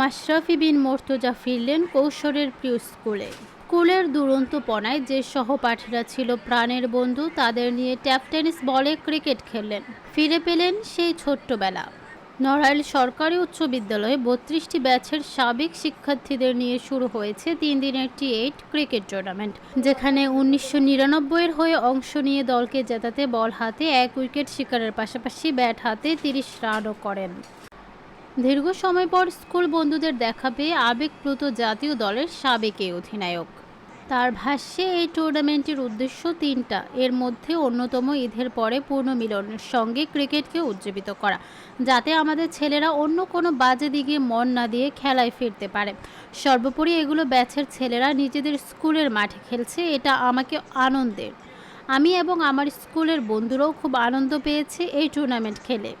মাশরাফি বিন মোর্তজা ফিরলেন কৌশলের প্রিয় স্কুলে। স্কুলের দুরন্তপনায় যে সহপাঠীরা ছিল প্রাণের বন্ধু, তাদের নিয়ে ট্যাপ টেনিস বলে ক্রিকেট খেললেন। ফিরে পেলেন সেই ছোট্টবেলা। নড়াইল সরকারি উচ্চ বিদ্যালয়ে বত্রিশটি ব্যাচের সাবেক শিক্ষার্থীদের নিয়ে শুরু হয়েছে তিন দিনের টি এইট ক্রিকেট টুর্নামেন্ট, যেখানে উনিশশো নিরানব্বইয়ের হয়ে অংশ নিয়ে দলকে জেতাতে বল হাতে এক উইকেট শিকারের পাশাপাশি ব্যাট হাতে তিরিশ রানও করেন। দীর্ঘ সময় পর স্কুল বন্ধুদের দেখা পেয়ে আবেগপ্লুত জাতীয় দলের সাবেক এই অধিনায়ক। তার ভাষ্যে, এই টুর্নামেন্টের উদ্দেশ্য তিনটা। এর মধ্যে অন্যতম ঈদের পরে পুনর্মিলনের সঙ্গে ক্রিকেটকে উজ্জীবিত করা, যাতে আমাদের ছেলেরা অন্য কোনো বাজে দিকে মন না দিয়ে খেলায় ফিরতে পারে। সর্বোপরি এগুলো ব্যাচের ছেলেরা নিজেদের স্কুলের মাঠে খেলছে, এটা আমাকে আনন্দের। আমি এবং আমার স্কুলের বন্ধুরাও খুব আনন্দ পেয়েছি এই টুর্নামেন্ট খেলে।